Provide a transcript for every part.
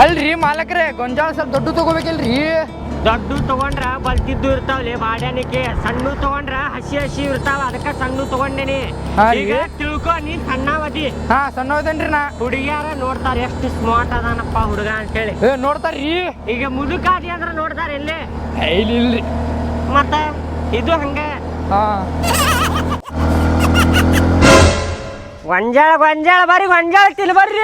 ಅಲ್ರಿ ಮಾಲಕ್ರೆ ಗೊಂಜಾಳ ಸ್ವಲ್ಪ ದೊಡ್ಡ ತಗೋಬೇಕಿಲ್ರಿ? ದೊಡ್ಡ ತಗೊಂಡ್ರ ಬಲ್ತಿದ್ದು ಇರ್ತಾವ್ಲಿ ಬಾಡ್ಯಾನಿಕೆ ಸಣ್ಣ ತಗೊಂಡ್ರ ಹಸಿ ಹಸಿ ಇರ್ತಾವ ಅದಕ್ಕ ಸಣ್ಣ ತಗೊಂಡೇನಿ. ಹಾ ರೀ. ಈಗ ತಿಳ್ಕೊ ನೀನ್ ಸಣ್ಣವದಿ ಹಾ ಸಣ್ಣವದನ್ರಿ ನಾ. ಹುಡುಗಿಯಾರ ನೋಡ್ತಾರ ಎಷ್ಟು ಸ್ಮಾರ್ಟ್ ಅದಾನಪ್ಪ ಹುಡುಗ ಅಂತೇಳಿ. ಏ ನೋಡ್ತಾರ್ರಿ. ಈಗ ಮುದುಕಾದಿ ಅಂದ್ರ ನೋಡ್ತಾರ ಎಲ್ಲಿ? ಏ, ಇಲ್ಲಿ ಇಲ್ರಿ ಮತ್ತ ಇದು ಹಂಗ. ಹಾ. ಗೊಂಜಾಳ ಗೊಂಜಾಳ ಬರ್ರಿ ಗೊಂಜಾಳ ತಿಲ್ ಬರ್ರಿ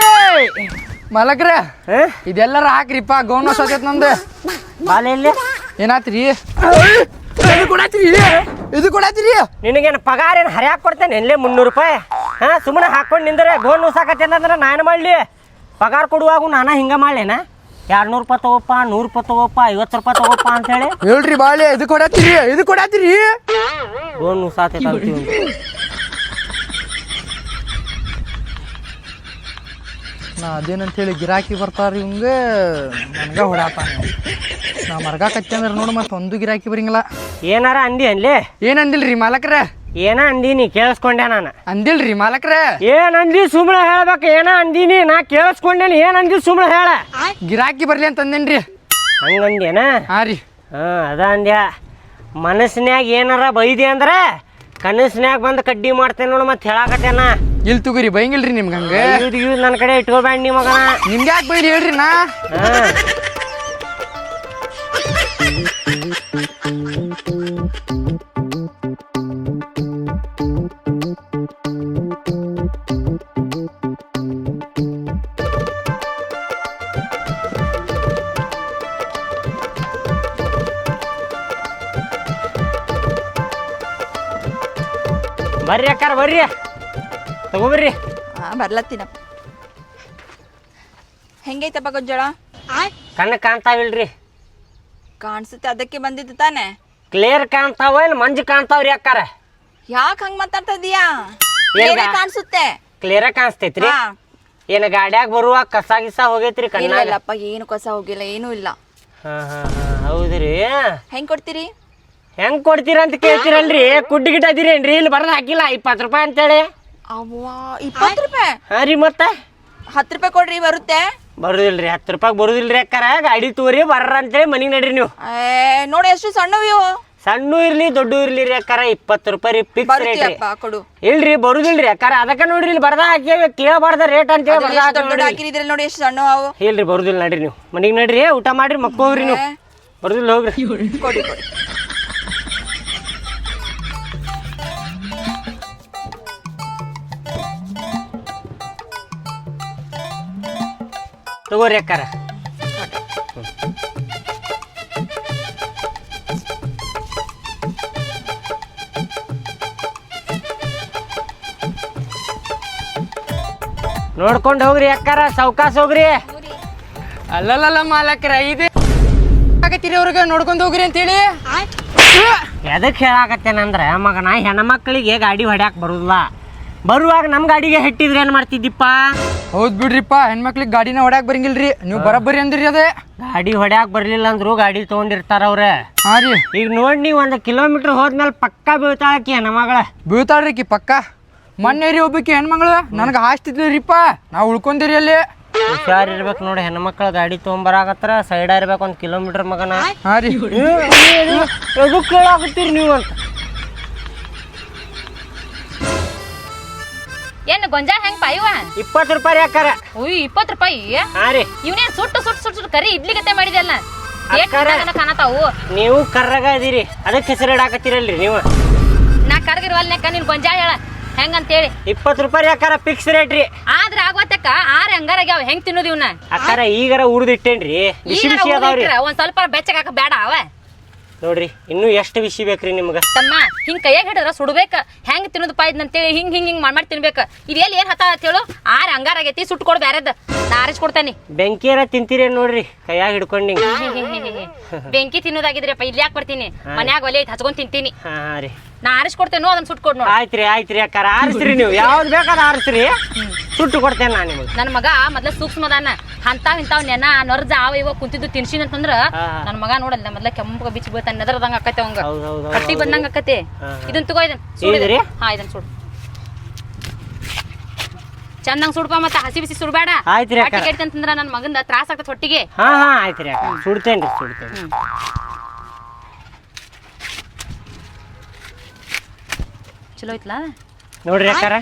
ಮಾಲಕ್ರೆ ಇದೆಲ್ಲ ಇದೆಲ್ಲರ ಹಾಕ್ರಿಪ್ಪ ಗೌನ ಹೊಸತೈತ್ ನಮ್ದು ಏನಾತ್ರಿ? ಇದು ಕೊಡಾತ್ರಿ. ಇದು ಕೊಡಾತ್ರಿ? ನಿನಗೇನು ಪಗಾರ ಏನು ಹರಿಯಾಕ್ ಕೊಡ್ತೇನೆ? ಎಲ್ಲೇ ಮುನ್ನೂರು ರೂಪಾಯಿ? ಹಾ ಸುಮ್ಮನೆ ಹಾಕೊಂಡು ನಿಂದ್ರೆ ಗೋನ್ ಉಸಾಕತ್ತೆ ಅಂದ್ರೆ ನಾನು ಮಾಡಲಿ. ಪಗಾರ ಕೊಡುವಾಗ ನಾನು ಹಿಂಗೆ ಮಾಡ್ಲೇನ? ಎರಡು ನೂರು ರೂಪಾಯಿ ತಗೋಪ್ಪ ನೂರು ರೂಪಾಯಿ ತಗೋಪ್ಪ ಐವತ್ತು ರೂಪಾಯಿ ತಗೋಪ್ಪ ಅಂತೇಳಿ. ಹೇಳ್ರಿ ಬಾಳೆ ಇದು ಕೊಡಾತ್ರಿ ಇದು ಕೊಡಾತ್ರಿ. ಗೋನ್ ಉಸಾತೈತೆ ನಾ ಅದೇನಂತ ಹೇಳಿ ಗಿರಾಕಿ ಬರ್ತಾರ ಇವಂಗ ನನಗೆ ಹೊಡ್ಯಾತಾನ ನಾ ಮರ್ಗಾಕತ್ತಿ ಅಂದ್ರೆ ನೋಡು ಮತ್ತೆ ಒಂದು ಗಿರಾಕಿ ಬರಂಗಿಲ್ಲ. ಏನಾರ ಅಂದಿ ಅನ್ಲಿ? ಏನಂದಿಲ್ರಿ ಮಾಲಕ್ರ? ಏನ ಅಂದೀನಿ ಕೇಳಿಸ್ಕೊಂಡೆ ನಾನು. ಅಂದಿಲ್ರಿ ಮಾಲಕ್ರ? ಏನ್ ಅಂದಿ ಸುಮ್ಮನೆ ಹೇಳ್ಬೇಕು ಏನ ಅಂದೀನಿ ನಾ? ಕೇಳಿಸ್ಕೊಂಡೇನಿ ಏನ್ ಅಂದಿ ಸುಮ್ಮನೆ ಹೇಳ. ಗಿರಾಕಿ ಬರ್ಲಿ ಅಂತ ಅಂದೇನ್ರಿ? ಹಂಗಂದೇನ ಹಾ ರೀ. ಹಾ ಅದ ಅಂದ್ಯ. ಮನಸ್ನ್ಯಾಗ ಏನಾರ ಬೈದಿ ಅಂದ್ರೆ ಕನಸಿನ್ಯಾಗ ಬಂದು ಕಡ್ಡಿ ಮಾಡ್ತೇನೆ ನೋಡು ಮತ್ತೆ ಹೇಳಾಕತ್ತೇನ. ಇಲ್ಲಿ ತುಗುರಿ ಬೈಂಗಿಲ್ರಿ ನಿಮ್ಗೆ ಹಂಗ? ಇದು ನನ್ನ ಕಡೆ ಇಟ್ಕೋಬೇಡ ನೀ ಮಗನ. ನಿಮ್ಗೆ ಯಾಕೆ ಬೈರಿ ಹೇಳ್ರಿ ನಾ? ಬರ್ರಿ ಅಕ್ಕಾರ ಬರ್ರಿ. ತಗೋಬರ್ರಿ. ಬರ್ಲತ್ತಿನ ಬರ್ಲತ್ತೀನಪ್ಪ ಹೆಂಗೈತಪ್ಪ ಗೊಜ್ಜೋಳ ಕಣ್ಣು ಕಾಣ್ತಾವಿಲ್ರಿ. ಕಾಣಿಸುತ್ತೆ ಅದಕ್ಕೆ ಬಂದಿದ್ದು ತಾನೆ? ಕ್ಲಿಯರ್ ಕಾಣ್ತಾವ ಇಲ್ಲ ಮಂಜು ಕಾಣ್ತಾವ್ರಿ ಅಕ್ಕಾರ? ಯಾಕೆ ಹಂಗ ಮಾತಾಡ್ತಾ ಇದೀಯಾ? ಬೇರೆ ಕಾಣಿಸುತ್ತೆ. ಕ್ಲಿಯರ್ ಕಾಣಿಸ್ತೈತ್ರಿ. ಹಾ. ಏನ ಗಾಡ್ಯಾಗ ಬರುವಾಗ ಕಸ ಗಿಸ ಹೋಗೈತ್ರಿ ಇಲ್ಲ ಕಣ್ಣಾಗ? ಇಲ್ಲಪ್ಪ ಏನು ಕಸ ಹೋಗಿಲ್ಲ ಏನೂ ಇಲ್ಲ. ಹಾ ಹಾ ಹಾ ಹೌದ್ರಿ. ಹೆಂಗ್ ಕೊಡ್ತೀರಿ? ಹೆಂಗ್ ಕೊಡ್ತೀರ ಅಂತ ಕೇಳ್ತೀರಲ್ರಿ. ಕುಡ್ಡಿ ಅದಿರೇನ್ರಿ? ಇಲ್ಲಿ ಬರೋದು ಹಾಕಿಲ್ಲ ಇಪ್ಪತ್ತು ರೂಪಾಯಿ ಅಂತೇಳಿ. ಅವ್ವಾ ಇಪ್ಪತ್ತು ರೂಪಾಯಿ. ಹಾ ರೀ ಮತ್ತೆ. ಹತ್ತು ರೂಪಾಯಿ ಕೊಡ್ರಿ ಬರುತ್ತೆ. ಬರುದಿಲ್ರಿ ಹತ್ತು ರೂಪಾಯಿ ಬರುದಿಲ್ರಿ ಅಕ್ಕಾರ. ಗಾಡಿ ತೋರಿ ಬರ್ರ ಅಂತೇಳಿ ಮನೆಗೆ ನಡ್ರಿ ನೀವು. ಏ ನೋಡಿ ಎಷ್ಟು ಸಣ್ಣವು ಇವು. ಸಣ್ಣ ಇರ್ಲಿ ದೊಡ್ಡ ಇರ್ಲಿ ರೀ ಅಕ್ಕಾರ. ಇಪ್ಪತ್ತು ರೂಪಾಯಿ ರೀ ಫಿಕ್ಸ್ ರೇಟ್ ರೀ. ಕೊಡು. ಇಲ್ರಿ ಬರುದಿಲ್ರಿ ಅಕ್ಕಾರ. ಅದಕ್ಕೆ ನೋಡ್ರಿ ಇಲ್ಲಿ ಬರ್ದ ಹಾಕಿ ಕೇಳಬಾರ್ದ ರೇಟ್ ಅಂತ ಹೇಳಿ ಬರ್ದ ಎಷ್ಟು ದೊಡ್ಡ ದೊಡ್ಡ ಹಾಕಿ ನೋಡಿ ಎಷ್ಟು ಸಣ್ಣ ಅವು. ಇಲ್ರಿ ಬರುದಿಲ್ಲ ನಡ್ರಿ ನೀವು. ಮನಿಗೆ ನಡ್ರಿ ಊಟ ಮಾಡ್ರಿ ಮಕ್ಕೋಗ್ರಿ ನೀವು. ಬರುದಿಲ್ಲ ಹೋಗ್ರಿ. ಕೊಡಿ ಕೊಡಿ. ತಗೋರಿ ಅಕ್ಕಾರ. ನೋಡ್ಕೊಂಡು ಹೋಗ್ರಿ ಅಕ್ಕಾರ ಸಾವ್ಕಾಸ್ ಹೋಗ್ರಿ. ಅಲ್ಲಲ್ಲ ಮಾಲಕ್ರ ಇದೆ ಆಗತ್ತೀರಿ ಅವ್ರಿಗೆ ನೋಡ್ಕೊಂಡು ಹೋಗ್ರಿ ಅಂತೇಳಿ. ಎದಕ್ಕೆ ಹೇಳಾಕತ್ತೇನಂದ್ರೆ ಮಗನ ಹೆಣ್ಮಕ್ಳಿಗೆ ಗಾಡಿ ಹೊಡ್ಯಾಕ ಬರುದಿಲ್ಲ. ಬರುವಾಗ ನಮ್ಮ ಗಾಡಿಗೆ ಹೆಟ್ಟಿದ್ರೆ ಏನು ಮಾಡ್ತಿದ್ದಿಪ್ಪ ಹೌದ್ ಬಿಡ್ರಿಪ್ಪ ಹೆಣ್ಮಕ್ಳಿಗೆ ಗಾಡಿನ ಹೊಡ್ಯಾಕ್ ಬರಂಗಿಲ್ರಿ ನೀವು ಬರಬ್ಬರಿ ಅಂದ್ರಿ ಅದೇ ಗಾಡಿ ಹೊಡ್ಯಾಕ್ ಬರ್ಲಿಲ್ಲ ಅಂದ್ರು ಗಾಡಿ ತಗೊಂಡಿರ್ತಾರ ಅವ್ರೆ ಹಾ ರೀ ಈಗ ನೋಡಿ ನೀವು ಒಂದು ಕಿಲೋಮೀಟರ್ ಹೋದ್ಮೇಲೆ ಪಕ್ಕಾ ಬೀಳ್ತಾಳಕಿ ಹೆಣ್ಮಗಳ ಬೀಳ್ತಾಳ್ರಿ ಕಿ ಪಕ್ಕ ಮೊನ್ನೆ ರೀ ಒಬ್ಬಕಿ ಹೆಣ್ಮಗಳು ನನಗೆ ಹಾಸ್ತಿದ್ರಿಪ್ಪ ನಾವು ಉಳ್ಕೊಂಡಿರಿ ಅಲ್ಲಿ ಹುಷಾರ್ ಇರ್ಬೇಕು ನೋಡಿ ಹೆಣ್ಮಕ್ಳ ಗಾಡಿ ತೊಗೊಂಬರಾಕತ್ರ ಸೈಡ್ ಇರ್ಬೇಕು ಒಂದು ಕಿಲೋಮೀಟರ್ ಮಗನ ಹಾ ರೀ ಎದು ಕೇಳಾಕತ್ತೀರಿ ನೀವು ಅಂತ ಏನ್ ಗೊಂಜಾಳ ಹೆಂಗ್ ಪಾಯುವ? ಇಪ್ಪತ್ತು ರೂಪಾಯಿ ಯಾಕಾರ ಉಯ್ ಇಪ್ಪತ್ತು ರೂಪಾಯಿ? ಹಾ ರೀ. ಇವನೇನ್ ಸುಟ್ಟು ಸುಟ್ಟು ಸುಟ್ಟು ಸುಟ್ಟು ಕರಿ ಇಡ್ಲಿ ಗತೆ ಮಾಡಿದೆಲ್ಲ ಅಕ್ಕಾರ. ಕಾಣತಾವು? ನೀವು ಕರ್ರಗ ಇದೀರಿ. ಅದಕ್ಕೆ ಹೆಸರು ಇಡಾಕತ್ತೀರಲ್ರಿ ನೀವು. ನಾ ಕರ್ಗಿರುವಲ್ನಕ್ಕ ನೀನ್ ಗೊಂಜಾಳ ಹೇಳ. ಹೆಂಗಂತೇಳಿ? ಇಪ್ಪತ್ತು ರೂಪಾಯಿ ಯಾಕಾರ ಫಿಕ್ಸ್ ರೇಟ್ ರೀ. ಆದ್ರೆ ಆಗೋತಕ್ಕ ಆರ್ ಹಂಗಾರಾಗ್ಯಾವ ಹೆಂಗ್ ತಿನ್ನೋದು ಇವನ್ನ ಅಕ್ಕಾರ ಈಗಾರ ಉರ್ದಿಟ್ಟೇನ್ರಿ ಬಿಸಿ ಈಗ ಬಿಸಿ ಅದಾವ್ರಿ. ಒಂದ್ ಸ್ವಲ್ಪ ಬೆಚ್ಚಗಾಕ ಬೇಡ ಅವ. ನೋಡ್ರಿ ಇನ್ನೂ ಎಷ್ಟು ವಿಷಯ ಬೇಕ್ರಿ ನಿಮ್ಗೆ? ತಮ್ಮ ಹಿಂಗ್ ಕೈಯಾಗ ಹಿಡಿದ್ರ ಸುಡ್ಬೇಕ. ಹೆಂಗ್ ತಿನ್ನೋದು ಪಾಯ್ದ ಅಂತೇಳಿ ಹಿಂಗ್ ಹಿಂಗ್ ಹಿಂಗ್ ಮಾಡಿ ತಿನ್ಬೇಕ. ಎಲ್ಲಿ ಏನ್ ಹತ್ತ ಹೇಳು. ಆರ್ ಹಂಗಾರಾಗೈತಿ ಸುಟ್ಟು ಕೊಡ್ ಬ್ಯಾರದ. ನಾ ಆರಿಸ್ಕೊಡ್ತೇನಿ ಬೆಂಕಿಯರ ತಿಂತೀರಿ ನೋಡ್ರಿ ಕೈಯಾಗ ಹಿಡ್ಕೊಂಡು ಬೆಂಕಿ ತಿನ್ನೋದಾಗಿದ್ರಪ್ಪ ಇಲ್ಲಿ ಯಾಕೆ ಬರ್ತೀನಿ? ಮನ್ಯಾಗ ಒಲೆ ಐತಿ ಹಚ್ಕೊಂಡ್ ತಿಂತೀನಿ. ಹಾ ರೀ. ನಾ ಆರಿಸ್ಕೊಡ್ತೇನೋ ಅದನ್ನ ಸುಟ್ಟು ಕೊಡ್ ನೋಡು. ಆಯ್ತ್ರಿ ಆಯ್ತ್ರಿ ಅಕ್ಕಾರ ಆರಿಸ್ರಿ ನೀವು. ಯಾವ್ದು ಬೇಕಾದ ಆರಿಸ್ರಿ. ಸುಟ್ಟು ಕೊಡ್ತೇನೆ ನಾನು ನಿಮಗೆ. ನನ್ನ ಮಗ ಮೊದ್ಲ ಸೂಕ್ಷ್ಮದಾನ. ಅಂತಾವ್ ಇಂತಾವ್ ನೆನ ನೊರ್ಜ ಅವ ಇವ ಕುಂತಿದ್ದು ತಿನ್ಸಿನ ಅಂತಂದ್ರ. ನನ್ನ ಮಗ ನೋಡಲ್ಲ ಮೊದ್ಲ ಕೆಂಪು ಬಿಚ್ಚಿ ಬೀಳ್ತಾನ ನೆದರ್ದಂಗ ಆಕತೆ ಅವಂಗ. ಕಟ್ಟಿ ಬಂದಂಗ ಆಕತೆ. ಹಾ, ಹಾ. ಇದನ್ ತಗೋ ಇದನ್ ಸುಡಿದ್ರಿ? ಹಾ ಇದನ್ ಸುಡು. ಚಂದಂಗ್ ಸುಡ್ಪ ಮತ್ತ ಹಸಿ ಬಿಸಿ ಸುಡಬೇಡ. ಆಯ್ತ್ರಿ ಅಕ್ಕ. ಕೆಟ್ಟ ಅಂತಂದ್ರ ನನ್ನ ಮಗಂದ ತ್ರಾಸ ಆಗ್ತದ ಹೊಟ್ಟಿಗೆ. ಹಾ ಹಾ ಆಯ್ತು ರೀ ಅಕ್ಕ. ಸುಡ್ತೇನ್ರಿ ಸುಡ್ತೇನೆ ಚಲೋ ಐತ್ಲಾ? ನೋಡ್ರಿ ಅಕ್ಕಾರ.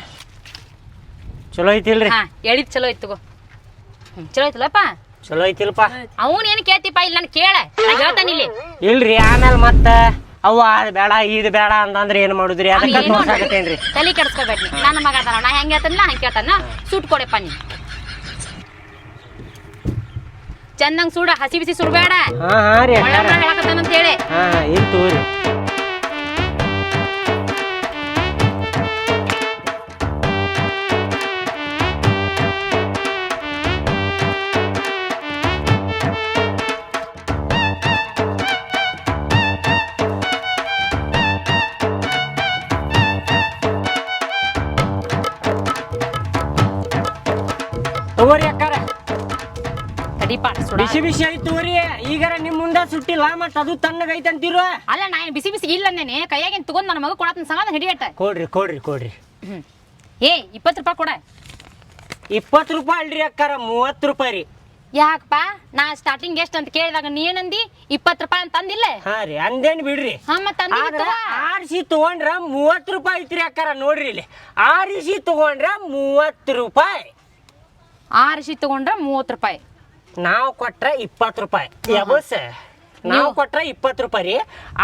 ಚಲೋ ಐತಿಲ್ರಿ? ಹಾ ಹೇಳಿದ್ ಚಲೋ ಐತ್ ತಗೋ. ಹ್ಮ್, ಚಲೋ ಐತಲ್ಲಪ್ಪ? ಚಲೋ ಐತಿಲ್ಪ. ಅವನ್ ಏನ್ ಕೇಳ್ತಿಪ್ಪ? ಇಲ್ಲ ನಾನು ಕೇಳ. ನಾ ಹೇಳ್ತಾನ ಇಲ್ಲಿ. ಇಲ್ರಿ ಆಮೇಲೆ ಮತ್ತ ಅವ್ವ ಅದ್ ಬೇಡ ಇದು ಬೇಡ ಅಂತಂದ್ರೆ ಏನ್ ಮಾಡುದ್ರಿ? ಅದಕ್ಕೆ ತೋರ್ಸಾಕತ್ತೇನ್ರಿ? ತಲೆ ಕೆಡ್ಸ್ಕೋಬೇಡ್ರಿ ನನ್ನ ಮಗ ಅದಾನ ನಾ ಹೆಂಗ್ ಹೇಳ್ತಾನ ಹಂಗೆ ಕೇಳ್ತಾನ. ಸುಟ್ ಕೊಡಪ್ಪ ನೀ ಚಂದಂಗ್ ಸುಡ ಹಸಿ ಬಿಸಿ ಸುಡ್ಬೇಡ ಹಾ ಹಾ ರೀ ಒಳ್ಳೆ ಹೇಳಿ. ಹಾ ಹಾ ತಗೋರಿ. ಸುಡ ಬಿಸಿ ಬಿಸಿ ಐತ್ ತಗೋರಿ ಈಗಾರ ನಿಮ್ ಮುಂದ ಸುಟ್ಟಿಲ್ಲ ಮತ್ತ ಅದು ತಣ್ಣಗೈತೆ ಅಂತೀರ? ಅಲ್ಲ ನಾ ಏನ್ ಬಿಸಿ ಬಿಸಿ ಇಲ್ಲ ನೆನೆ ಕೈಯಾಗಿನ್ ತಗೊಂಡ್ ನನ್ನ ಮಗ ಕೊಡತನ ಸಮಾಧಾನ ಹಿಡಿಯಟ ಕೊಡ್ರಿ ಕೊಡ್ರಿ ಕೊಡ್ರಿ. ಏ ಇಪ್ಪತ್ತು ರೂಪಾಯಿ ಕೊಡ. ಇಪ್ಪತ್ತು ರೂಪಾಯಿ ಅಲ್ರಿ ಅಕ್ಕಾರ ಮೂವತ್ತು ರೂಪಾಯಿ ರೀ. ಯಾಕಪ್ಪ? ನಾ ಸ್ಟಾರ್ಟಿಂಗ್ ಎಷ್ಟು ಅಂತ ಕೇಳಿದಾಗ ನೀ ಏನಂದಿ ಇಪ್ಪತ್ತು ರೂಪಾಯಿ ಅಂತ ಅಂದಿಲ್ಲ? ಹಾ ರೀ ಅಂದೇನ್ ಬಿಡ್ರಿ. ಹಾ ಮತ್ತ ಆದ್ರ ಆರಿಸಿ ತಗೊಂಡ್ರ ಮೂವತ್ತು ರೂಪಾಯಿ ಐತ್ರಿ ಅಕ್ಕಾರ ನೋಡ್ರಿ ಇಲ್ಲಿ. ಆರಿಸಿ ತಗೊಂಡ್ರ ಮೂವತ್ತು ರೂಪಾಯಿ. ಆರಿಸಿ ತಗೊಂಡ್ರ ಮೂವತ್ತು ರೂಪಾಯಿ. ನಾವು ಕೊಟ್ರೆ ಇಪ್ಪತ್ತು ರೂಪಾಯಿ. ಎಬಸ್ ನಾವು ಕೊಟ್ರೆ ಇಪ್ಪತ್ತು ರೂಪಾಯಿ ರೀ.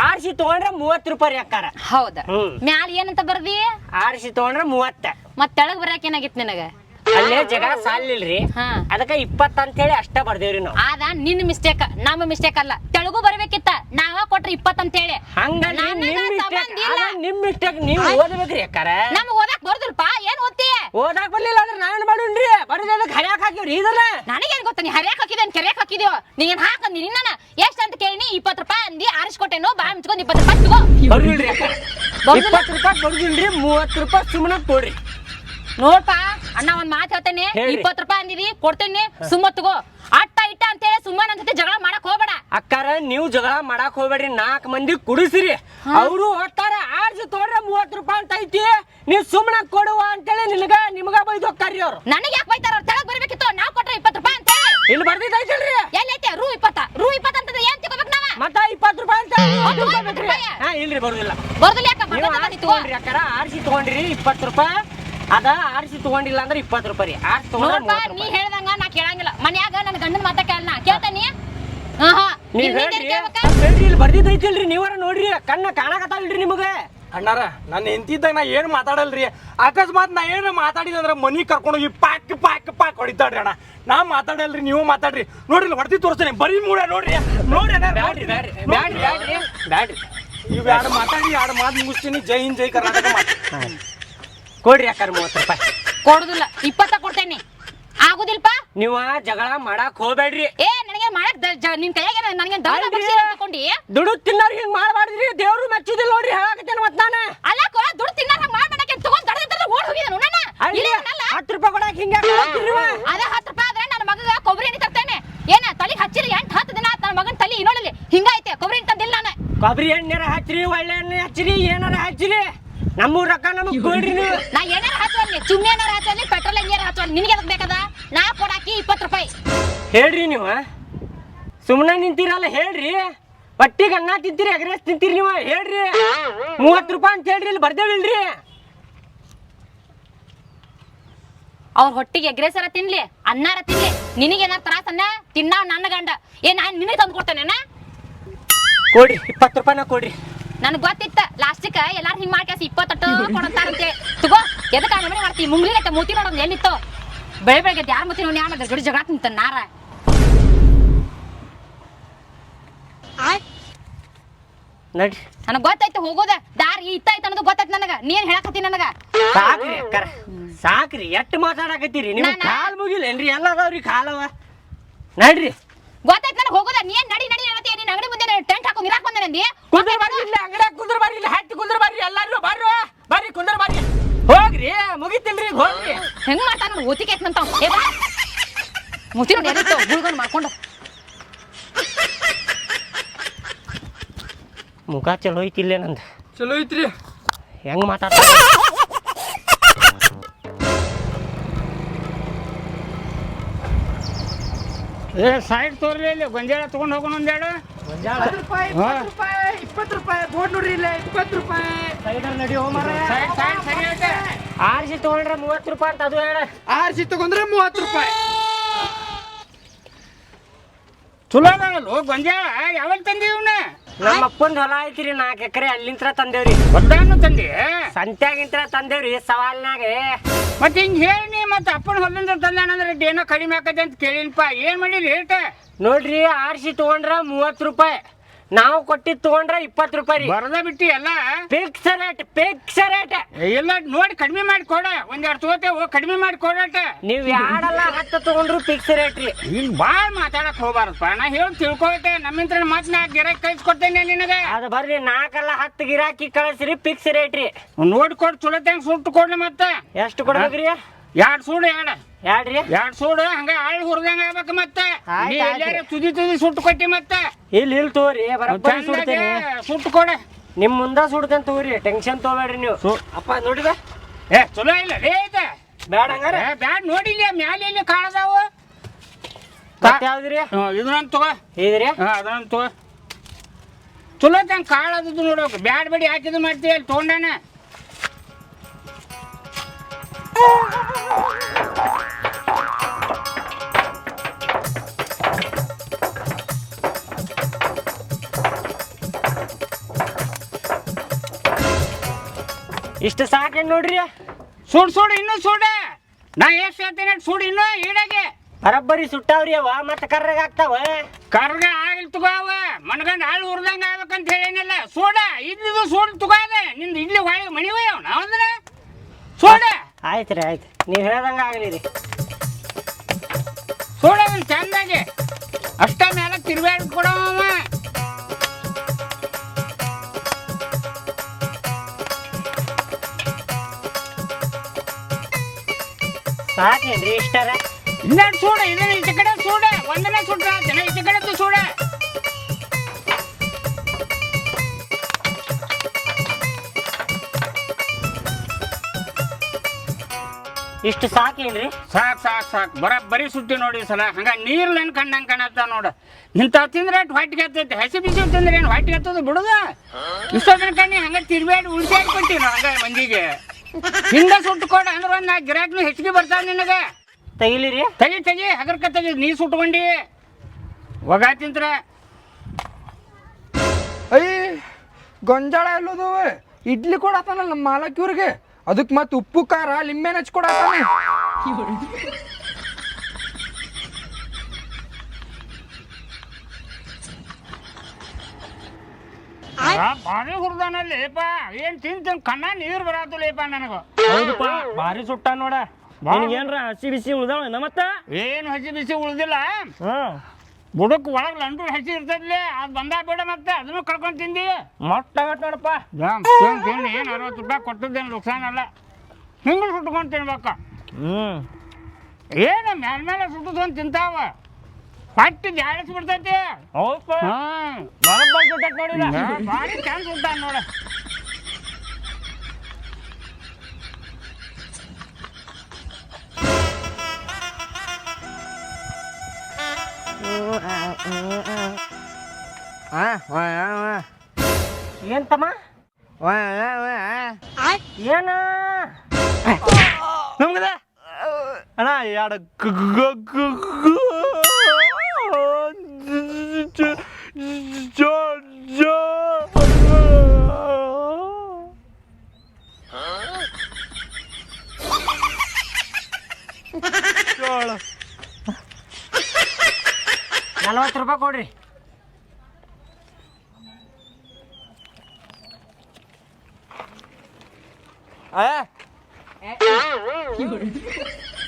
ತಗೊಂಡ್ರೆ ತಗೊಂಡ್ರ ಮೂವತ್ತು ರೂಪಾಯಿ ರೀ ಅಕ್ಕಾರ ಹೌದ. ಹ್ಮ್. ಮ್ಯಾಲ ಏನಂತ ಬರ್ದಿ? ಆರ್ಸಿ ತಗೊಂಡ್ರೆ ಮೂವತ್ತ. ಮತ್ ತೆಳಗ್ ಬರಾಕ ಏನಾಗಿತ್ತು ನಿನಗ? ಅಲ್ಲೇ ಜಗ ಸಾಲಿಲ್ರಿ. ಹಾ. ಅದಕ್ಕ ಇಪ್ಪತ್ತ ಅಂತ ಹೇಳಿ ಅಷ್ಟ ಬರ್ದೇವ್ರಿ ನಾವು. ಆದ ನಿನ್ನ ಮಿಸ್ಟೇಕ್ ನಮ್ಮ ಮಿಸ್ಟೇಕ್ ಅಲ್ಲ. ತೆಳಗು ಬರ್ಬೇಕಿತ್ತ. ನಾವ ಕೊಟ್ರ ಇಪ್ಪತ್ ಅಂತ ಹೇಳಿ ಹಂಗ ನನಗ ನಿಮ್ ಮಿಸ್ಟೇಕ್ ಸಂಬಂಧ ಇಲ್ಲ. ನಿಮ್ ಮಿಸ್ಟೇಕ್ ನೀವು ಓದ್ಬೇಕ್ರಿ ಅಕ್ಕಾರ ನಮ್ಗ್ ಓದಾಕ್ ಬರ್ದಿಲ್ಪ ಏನ್ ಓದ್ತಿ? ಓದಾಕ್ ಬರ್ಲಿಲ್ಲ. ಬರೋದಕ್ಕೆ ಹರ್ಯಾಕ್ ಹಾಕಿವ್ರಿ ಇದನ್ನ ನನಗೇನ್ ಗೊತ್ತ ನೀ ಹರಿಯಾಕ್ ಹಾಕಿದೆ ಕೆರೆಯಕ್ ಹಾಕಿದ್ಯೋ? ನೀನ್ ಹಾಕಂದಿ ನಿನ್ನ ಎಷ್ಟ್ ಅಂತ ಕೇಳಿನಿ ಇಪ್ಪತ್ ರೂಪಾಯಿ ಅಂದಿ ಆರಿಸ್ಕೊಟ್ಟೇನೋ ಬಾ ಮಿಚ್ಕೊಂಡ್ ಇಪ್ಪತ್ ರೂಪಾಯಿ ತಗೋ. ಬರ್ದಿಲ್ರಿ ಅಕ್ಕ. ಇಪ್ಪತ್ತು ರೂಪಾಯಿ ಬರ್ದಿಲ್ರಿ ಮೂವತ್ ರೂಪಾಯಿ ಸುಮ್ಮನೆ ಕೊಡ್ರಿ. ನೋಡ್ಪಾ ಅಣ್ಣ ಒಂದ್ ಮಾತು ಹೇಳ್ತೇನೆ. ಇಪ್ಪತ್ ರೂಪಾಯಿ ಅಂದಿರಿ ಕೊಡ್ತೇನೆ ಸುಮ್ಮ ತಗೋ. ಅಟ್ಟ ಇಟ್ಟ ಅಂತೇಳಿ ಸುಮ್ಮನೆ ನನ್ನ ಜೊತೆ ಜಗಳ ಮಾಡಕ್ ಹೋಗ್ಬೇಡ. ಅಕ್ಕಾರ ನೀವು ಜಗಳ ಮಾಡಕ್ ಹೋಗ್ಬೇಡ್ರಿ ನಾಲ್ಕು ಮಂದಿ ಕುಡಿಸಿರಿ. ಅವರು ಹೋಗ್ತಾರ ಆರ್ಜು ತೋಡ್ರ ಮೂವತ್ತು ರೂಪಾಯಿ ಅಂತ ಐತಿ. ನೀವು ಸುಮ್ಮನೆ ಕೊಡುವ ಅಂತೇಳಿ ಹೇಳಿ ನಿಮಗ ಬೈದು ಹೋಗ್ತಾರ್ರಿ ಅವ್ರು. ನನಗೆ ಯಾಕೆ ಬೈತಾರ ಅವ್ರ ತೆಳಗ್ ಬರ್ಬೇಕಿತ್ತು? ನಾವ್ ಕೊಟ್ರೆ ಇಪ್ಪತ್ತು ರೂಪಾಯಿ ಅಂತ. ಇಲ್ಲಿ ಬರ್ದಿದ್ದೈತಿಲ್ರಿ ಎಲ್ಲೈತೆ? ರೂ ಇಪ್ಪತ್ತ. ರೂ ಇಪ್ಪತ್ತ ಅಂತಂದ್ರೆ ಏನ್ ತಿಳ್ಕೊಬೇಕು ನಾವ? ಮತ್ತ ಇಪ್ಪತ್ತು ರೂಪಾಯಿ ಅಂತ ಅದು. ಹಾ ಇಲ್ರಿ ಬರುದಿಲ್ಲ. ಬರುದಿಲ್ಲ ಯಾಕ? ನೀವು ಆರ್ಸಿ ತಗೊಂಡ್ರಿ ಅಕ್ಕಾರ ಆರ್ಸಿ ತಗೊಂಡ್ರಿ ಇಪ್ಪತ್ತು ರೂಪಾಯಿ. ಅದ ಆರ್ಸಿ ತಗೊಂಡಿಲ್ಲ ಅಂದ್ರೆ ಇಪ್ಪತ್ತು ರೂಪಾಯಿ ರೀ. ಆರ್ಸಿ ತಗೊಂಡ್ರೆ ನೋಡ್ಪಾ ಮೂವತ್ತು ನೀ ರೂಪಾಯಿ. ಹೇಳ್ದಂಗ ನಾ ಕೇಳಂಗಿಲ್ಲ. ಮನ್ಯಾಗ ನನ್ನ ಗಂಡನ ಮಾತ ಕೇಳ ಕೇಳ್ತಾನಿ ಹಾ ನೀವ್ ಹೇಳ್ರಿ. ಇಲ್ಲಿ ಕೇಳ್ಬೇಕಾ? ಹೇಳ್ರಿ ಇಲ್ಲಿ ಬರ್ದಿದ್ದೈತಿಲ್ರಿ ನೀವಾರ ನೋಡ್ರಿ ಕಣ್ಣ ಕಾಣಕತ್ತಲ್ರಿ ನಿಮಗೆ. ಅಣ್ಣಾರ ನನ್ನ ಹೆಂಡತಿದ್ದಾಗ ನಾ ಏನು ಮಾತಾಡಲ್ರಿ? ಅಕಸ್ಮಾತ್ ನಾ ಏನು ಮಾತಾಡಿದಂದ್ರೆ ಮನಿ ಕರ್ಕೊಂಡೋಗಿ ಪಾಕ್ ಪಾಕ್ ಪಾಕ್ ಹೊಡಿತಾಡ್ರಿ ಅಣ್ಣ. ನಾ ಮಾತಾಡಲ್ರಿ ನೀವು ಮಾತಾಡ್ರಿ. ನೋಡ್ರಿ ಇಲ್ಲಿ ತೋರಿಸ್ತೀನಿ ತೋರಿಸ್ತೇನೆ. ಬರೀ ಮೂಡ ನೋಡ್ರಿ. ನೋಡ್ರಿ ಅಣ್ಣ ಬ್ಯಾಡ್ರಿ ಬ್ಯಾಡ್ರಿ ಬ್ಯಾಡ್ರಿ ಇವ್ ಎರಡು ಮಾತಾಡಿ ಎರಡು ಮಾತು ಮುಗಿಸ್ತೀನಿ. ಜೈ ಹಿಂದ್ ಜೈ ಕರ್ನಾಟಕ ಮಾತು. ಕೊಡ್ರಿ ಅಕ್ಕ ಮೂವತ್ತು ರೂಪಾಯಿ. ಕೊಡುದಿಲ್ಲ. ಇಪ್ಪತ್ತ ಕೊಡ್ತೇನೆ. ಆಗುದಿಲ್ಪ? ನೀವು ಜಗಳ ಮಾಡಕ್ ಹೋಗ್ಬೇಡ್ರಿ. ಏ ನನಗೆ ಮಾಡಕ್ ದ- ಜ- ನಿನ್ ಕೈಯಾಗ ನನಗೆ ದವನ ಅಲ್ರಿ. ಬರ್ಸಿ ತಕೊಂಡಿ ದುಡು ತಿನ್ನೋರ್ ಹಿಂಗ್ ಮಾಡಬಾರ್ದ್ರಿ. ದೇವ್ರು ಮೆಚ್ಚುದಿಲ್ಲ ನೋಡ್ರಿ ಹೇಳಕತ್ತೇನೆ ಮತ್ ನಾನು ಅಲ್ಲಕೋ ದುಡ್ಡು ತಿನ್ನಾರ ಮಾಡ್ಬೇಕೆ ಮಾಡ್ಬೇಡಕ್ಕೆ ತಗೊಂಡ್ ದಡ ದಡ ಓಡ್ ಹೋಗಿದನು ನನ್ನ ಹತ್ತು ರೂಪಾಯಿ ಕೊಡಕ್ ಹಿಂಗ ಅದೇ ಹತ್ತು ರೂಪಾಯಿ ಆದ್ರೆ ನನ್ನ ಮಗಗ ಕೊಬ್ಬರಿ ಎಣ್ಣೆ ತರ್ತೇನೆ. ಏನ ತಲೆಗೆ ಹಚ್ಚಿರಿ ಎಂಟು ಹತ್ತು ದಿನ ಆತ ನನ್ನ ಮಗನ ತಲೆ ನೋಡಲಿ ಹಿಂಗೈತೆ ಕೊಬ್ಬರಿ ಎಣ್ಣೆ ತಂದಿಲ್ಲ ನಾನು. ಕೊಬ್ಬರಿ ಎಣ್ಣೆರ ಹಚ್ಚಿರಿ ಒಳ್ಳೆ ಎಣ್ಣೆ ಹಚ್ಚಿರಿ ಏನಾರ ಹಚ್ಚಿರಿ. ನಮ್ಮೂರ್ ರೊಕ್ಕ ನಮಗ್ ಕೊಡ್ರಿ ನೀವು. ನಾ ಏನಾರ ಹಚ್ಚಲಿ ಸುಮ್ಮನೆ ಏನಾರ ಹಚ್ಚಲಿ ಪೆಟ್ರೋಲ್ ಏನಾರ ಹಚ್ಚಲಿ ನಿನಗೆ ಅದಕ್ಕೆ ಬೇಕದ? ನಾ ಕೊಡಾಕಿ ಇಪ್ಪತ್ತು ರೂಪಾಯಿ. ಹೇಳ್ರಿ ನೀವು ಸುಮ್ಮನೆ ನಿಂತೀರಲ್ಲ ಹೇಳ್ರಿ. ಪಟ್ಟಿಗೆ ಅನ್ನ ತಿಂತೀರಿ ಎಗ್ರೆಸ್ ತಿಂತೀರಿ ನೀವು ಹೇಳ್ರಿ. ಮೂವತ್ತು ರೂಪಾಯಿ ಅಂತ ಹೇಳ್ರಿ ಇಲ್ಲಿ ಬರ್ದೇವಿಲ್ರಿ ಅವ್ರ ಹೊಟ್ಟಿಗೆ ಎಗ್ರೆಸರ ತಿನ್ಲಿ ಅನ್ನಾರ ತಿನ್ಲಿ. ನಿನಗೆ ಏನಾರ ತ್ರಾಸ ಅನ್ನ? ತಿನ್ನಾವ್ ನನ್ನ ಗಂಡ. ಏ ನಾನು ನಿನಗೆ ತಂದು ಕೊಡ್ತೇನೆ ಕೊಡ್ರಿ ಇಪ್ಪತ್ತು ರೂಪಾಯಿನ ಕೊಡ್ರಿ. ನನಗೆ ಗೊತ್ತಿತ್ತ ಲಾಸ್ಟಿಕ ಎಲ್ಲಾರು ಹಿಂಗ್ ಮಾಡ್ಕಾಸಿ ಇಪ್ಪತ್ತಟ್ಟು ಕೊಡಂತಾರಂತೆ ತಗೋ ಎದಕ್ಕೆ ಮನೆ ಮಾಡ್ತಿ? ಮುಂಗ್ಲಿ ಐತೆ ಮೂತಿ ನೋಡೋದು ಏನಿತ್ತು ಬೆಳೆ ಬೆಳಗ್ಗೆ ಯಾರ ಮೂತಿ ನೋಡಿ ಯಾರ ಗಡಿ ಜಗಳ ತಿಂತ ನಾರ. ನಡ್ರಿ ನನಗೆ ಗೊತ್ತಾಯ್ತು ಹೋಗೋದ. ದಾರಿ ಇತ್ತೈತೆ ಅನ್ನೋದು ಗೊತ್ತೈತೆ ನನಗ. ನೀನ್ ಹೇಳಕತ್ತಿ ನನಗ. ಸಾಕ್ರಿ ಅಕ್ಕರ ಸಾಕ್ರಿ ಎಷ್ಟ್ ಮಾತಾಡಕತ್ತೀರಿ? ನಿಮ್ ಕಾಲ್ ಕಾಲ್ ಮುಗಿಲೇನ್ರಿ ಎಲ್ಲ ಅದಾವ್ರಿ ಕಾಲವ? ನಡ್ರಿ. ಗೊತ್ತಾಯ್ತು ನನಗೆ ಹೋಗೋದ. ನೀನ್ ನಡಿ ನಡಿ ಹೇಳತ್ತಿ ನೀನ್ ಅಂಗಡಿ ಮುಂದೆ ಟೆಂಟ್ ಹಾಕೊಂಡು ಇರಾಕ್ ಬಂದೆ ನಂದಿ. ಕುಂದ್ರ ಬರ್ರಿ ಇಲ್ಲ ಅಂಗಡ ಕುಂದ್ರ ಬರ್ರಿ ಇಲ್ಲ ಹತ್ತಿ ಕುಂದ್ರ ಬರ್ರಿ. ಎಲ್ಲಾರು ಬರ್ರಿ. ಬರ್ರಿ ಕುಂದ್ರ ಬರ್ರಿ. ಹೋಗ್ರಿ ಮುಗಿತಿಲ್ರಿ ಈಗ ಹೋಗ್ರಿ. ಹೆಂಗ್ ಮಾಡ್ತಾನ ನೋಡಿ? ಓತಿಕೆ ಐತೆ ನಂತ ಮುತಿ ನೋಡಿ ಗುಳ್ಗೊಂಡ್ ಮಾಡ್ಕೊಂಡು. ಮುಖ ಚಲೋ ಐತಿಲ್ಲೇ ನಂದು. ಚಲೋ ಐತ್ರಿ ಹೆಂಗೆ ಮಾತಾಡ ಏ ಸೈಡ್ ತೋರ್ಲಿ ಇಲ್ಲಿ ಗೊಂಜಾಳ ತಗೊಂಡು ಹೋಗೋಣ ಒಂದೆರಡು ಇಪ್ಪತ್ತು ರೂಪಾಯಿ ಬೋರ್ಡ್ ನೋಡ್ರಿ ಇಲ್ಲ ಇಪ್ಪತ್ತು ರೂಪಾಯಿ. ಸೈಡ್ ಸೈಡ್ ಆರ್ಸಿ ತಗೊಂಡ್ರೆ ಮೂವತ್ತು ರೂಪಾಯಿ ಅಂತ ಅದು ಹೇಳ. ಆರ್ಸಿ ತಗೊಂಡ್ರೆ ಮೂವತ್ತು ರೂಪಾಯಿ. ಚಲೋ ಅದಾವಲ್ಲ ಗೊಂಜಾಳ? ಯಾವಾಗ ತಂದಿ ಇವನ್ನ ನಮ್ಮ ಅಪ್ಪನ ಹೊಲ ಐತ್ರಿ ನಾಲ್ಕು ಎಕರೆ ಅಲ್ಲಿಂತ್ರ ತಂದೇವ್ರಿ. ಹೊಲ್ದಾನು ತಂದಿ? ಸಂತ್ಯಾಗಿಂತ್ರ ತಂದೇವ್ರಿ ಸವಾಲ್ನಾಗ. ಮತ್ತೆ ಹಿಂಗ್ ಹೇಳಿ ನೀ ಮತ್ತೆ ಅಪ್ಪನ ಹೊಲದಿಂದ ತಂದಾನಂದ್ರೆ ಏನೋ ಕಡಿಮೆ ಆಕತಿ ಅಂತ ಕೇಳಿನಪ್ಪ ಏನ್ ಮಾಡಿ ರೇಟ್ ನೋಡ್ರಿ ಆರ್ಸಿ ತಗೊಂಡ್ರ ಮೂವತ್ತು ರೂಪಾಯಿ. ನಾವು ಕೊಟ್ಟಿದ್ ತಗೊಂಡ್ರೆ ಇಪ್ಪತ್ತು ರೂಪಾಯಿ ಬರದ ಬಿಟ್ಟಿ ಎಲ್ಲ? ಫಿಕ್ಸ್ ರೇಟ್ ಫಿಕ್ಸ್ ರೇಟ್ ಎಲ್ಲ ನೋಡಿ ಕಡಿಮೆ ಮಾಡಿ ಕೊಡ. ಒಂದೆರಡು ಓ ಕಡಿಮೆ ಮಾಡಿ ಕೊಡಟ. ನೀವ್ ಯಾರಲ್ಲ ಹತ್ತು ತಗೊಂಡ್ರು ಫಿಕ್ಸ್ ರೇಟ್ ರೀ. ಇಲ್ಲಿ ಬಾಳ್ ಮಾತಾಡಕ್ ಹೋಗ್ಬಾರದಪ್ಪ. ನಾ ಹೇಳಿ ತಿಳ್ಕೊಳ್ತೆ. ನಮ್ಮಿಂತ್ರ ಮಾತ್ರ ನಾ ಗಿರಾಕ್ ಕಳ್ಸಿ ಕೊಡ್ತೇನೆ ನಿನಗೆ. ಅದ ಬರ್ರಿ ನಾಲ್ಕಲ್ಲ ಹತ್ತು ಗಿರಾಕಿ ಕಳಿಸ್ರಿ ಫಿಕ್ಸ್ ರೇಟ್ ರೀ. ನೋಡಿ ಕೊಡ್ ಚಲೋ ತಂಗ ಸುಟ್ಟು ಕೊಡ್ಲಿ ಮತ್ತೆ. ಎಷ್ಟು ಕೊಡ್ಬೇಕ್ರಿ? ಎರಡ್ ಸೂಡು ಎರಡು. ಯಾಡ್ರಿ? ಎರಡ್ ಸೂಡು ಹಂಗ ಆಳ್ ಹುರ್ದಂಗ ಆಗ್ಬೇಕು ಮತ್ತೆ. ಆಯ್ತ್ ನೀ ಆಯ್ತ್. ಎಲ್ಲಾರ ತುದಿ ತುದಿ ಸುಟ್ಟು ಕೊಟ್ಟಿ ಮತ್ತೆ. ಇಲ್ಲಿ ಇಲ್ಲಿ ತೋರಿ ಬರಬ್ಬರಿ ಸುಡ್ತೇನೆ. ಸುಟ್ಟು ಕೊಡ. ನಿಮ್ ಮುಂದ ಸುಡ್ತೇನೆ ತೋರಿ ಟೆನ್ಷನ್ ತಗೋಬೇಡ್ರಿ ನೀವು. ಅಪ್ಪ ನೋಡಿದ? ಏ ಚಲೋ ಇಲ್ಲ ರೇ ಇದ. ಬೇಡ ಹಂಗಾರ. ಏ ಬ್ಯಾಡ್ ನೋಡಿಲ್ಲ ಮ್ಯಾಲೆ ಇಲ್ಲಿ ಕಾಣದಾವು. ಮತ್ತೆ ಯಾವ್ದ್ರಿ? ಇದನ್ನ ತಗೋ. ಇದ್ರಿ? ಹಾ ಅದನ್ನ ತಗೋ. ಚಲೋ ತಂಗ ಕಾಳದದ್ದು ನೋಡ್ಬೇಕು ಬ್ಯಾಡ್ ಬೇಡಿ ಹಾಕಿದ್ ಮಾಡ್ತೀವಿ ಅಲ್ಲಿ ತೊಗೊಂಡಾನ? ಇಷ್ಟು ಸಾಕೇನ್ ನೋಡ್ರಿ. ಸುಡ್ ಸುಡು ಇನ್ನೂ ಸುಡ. ನಾ ಎಷ್ಟು ಹೇಳ್ತೀನಿ ಸುಡು ಇನ್ನೂ ಈಡಾಗೆ. ಬರಬ್ಬರಿ ಸುಟ್ಟಾವ್ರಿ ಅವ ಮತ್ತೆ ಕರ್ರಗ ಆಗ್ತಾವ ಕರ್ರಗ ಆಗಿಲ್ ಅವ. ಮನ್ಗಂಡ್ ಹಾಳು ಹುರ್ದಂಗ ಆಗ್ಬೇಕಂತ ಹೇಳೇನಲ್ಲ, ಸೋಡ. ಇದ್ಲಿದು ಸೋಡ್ ತಗೋದ ನಿಂದ ಇಡ್ಲಿ ಹೊಳಿ ನಾವು ಅಂದ್ರೆ ಸೋಡ. ಆಯ್ತು ರೀ, ಆಯ್ತು. ನೀವು ಹೇಳ್ದಂಗೆ ಆಗಲಿ ರೀ. ಸೋಡ ಒಂದು ಚಂದಾಗೆ. ಅಷ್ಟ ಮೇಲೆ ತಿರ್ಬೇಡ್ ಕೊಡವ ಸಾಕೇನ್ರಿ ಇಷ್ಟಾರ? ಇನ್ನೆರಡು ಸೂಡ ಇದನ್ನ ಈಚೆ ಕಡೆ ಸೂಡ ಒಂದನೇ ಸುಟ್ರ ಜನ ಈಚೆ ಕಡೆ ಇಷ್ಟು ಸಾಕೇನ್ರಿ ಸಾಕ್ ಸಾಕ್ ಸಾಕ್. ಬರೀ ಸುದ್ದಿ ನೋಡಿ ಈ ಸಲ. ಹಂಗ ನೀರ್ ಲೈನ್ ಕಂಡಂಗ್ ಕಾಣತ್ತ ನೋಡ. ಇಂಥವ್ ತಿಂದ್ರೆ ಹೊಟ್ಟಿ ಹೊಟ್ಟಿಗೆ ಹತ್ತೈತಿ. ಹಸಿ ಬಿಸಿ ತಿಂದ್ರೆ ಏನು ಹೊಟ್ಟಿ ಹತ್ತದ ಬಿಡುದ? ಇಷ್ಟೊತ್ತಿನ ಕಣ್ಣಿ ಹಂಗ ತಿರ್ಬೇಡಿ ಉಳಿಸಿ ಕೊಟ್ಟಿ ಹಂಗ ಮಂದಿಗೆ. ಹಿಂಗ ಸುಟ್ಟು ಕೊಡ ಅಂದ್ರೆ ಒಂದ್ ನಾಲ್ಕು ಗಿರಾಕ್ನು ಹೆಚ್ಚಿಗೆ ಬರ್ತಾವ ನಿನಗೆ. ತೆಗಿಲಿರಿ? ತೆಗಿ ತೆಗಿ ಹಗರ್ಕ ತೆಗಿ. ನೀ ಸುಟ್ಕೊಂಡಿ. ಒಗ ತಿಂತ್ರ. ಅಯ್ಯ ಗೊಂಜಾಳ ಎಲ್ಲೋದವ ಇಡ್ಲಿ ಕೊಡತಾನಲ್ಲ ನಮ್ಮ ಮಾಲಕ್ ಇವ್ರಿಗೆ. ಅದಕ್ಕೆ ಮತ್ತೆ ಉಪ್ಪು ಖಾರ ಲಿಂಬೆನ ಬಾರಿ ಭಾರಿ ಹುರ್ದಾನಲ್ಲೇಪ ಏನ್ ತಿಂತ ಕಣ್ಣ ನೀರ್ ಬರಾತಲೇಪ ನನಗ. ಹೌದಪ್ಪ ಭಾರಿ ಸುಟ್ಟ ನೋಡ. ಏನ್ರ ಹಸಿ ಬಿಸಿ ಉಳ್ದಾವ ಮತ್ತ? ಏನ್ ಹಸಿ ಬಿಸಿ ಉಳ್ದಿಲ್ಲ? ಬುಡಕ್ ಒಳಗೆ ಲಂಡು ಹಸಿ ಇರ್ತದ್ಲೆ ಅದು ಬಂದ ಬೇಡ ಮತ್ತೆ ಅದನ್ನು ಕಳ್ಕೊಂಡು ತಿಂದಿ. ಮೊಟ್ಟ ನೋಡಪ್ಪ. ತಿಂದ್? ಏನು ಅರವತ್ತು ರೂಪಾಯಿ ಕೊಟ್ಟದ್ದೇನು ನುಕ್ಸಾನ್ ಅಲ್ಲ. ಹಿಂಗೆ ಸುಟ್ಕೊಂಡು ತಿನ್ಬೇಕು. ಹ್ಮ್. ಏನು ಮ್ಯಾಲ್ ಮೇಲೆ ಸುಟ್ಟುಕೊಂಡು ತಿಂತಾವ. ಹೊಟ್ಟೆ ಜಾಡಿಸ್ಬಿಡ್ತೈತಿ ಹೌದಪ್ಪ ಹಾಂ. ಭಾರಿ ಚಂದ ಸುಟ್ಟಾನ ನೋಡ. ಏನ್ ತಮ್ಮ? ಏನ? ನಮ್ಗದ? ಅಣ್ಣ ಯಾಡ ನಲವತ್ತು ರೂಪಾಯಿ ಕೊಡ್ರಿ.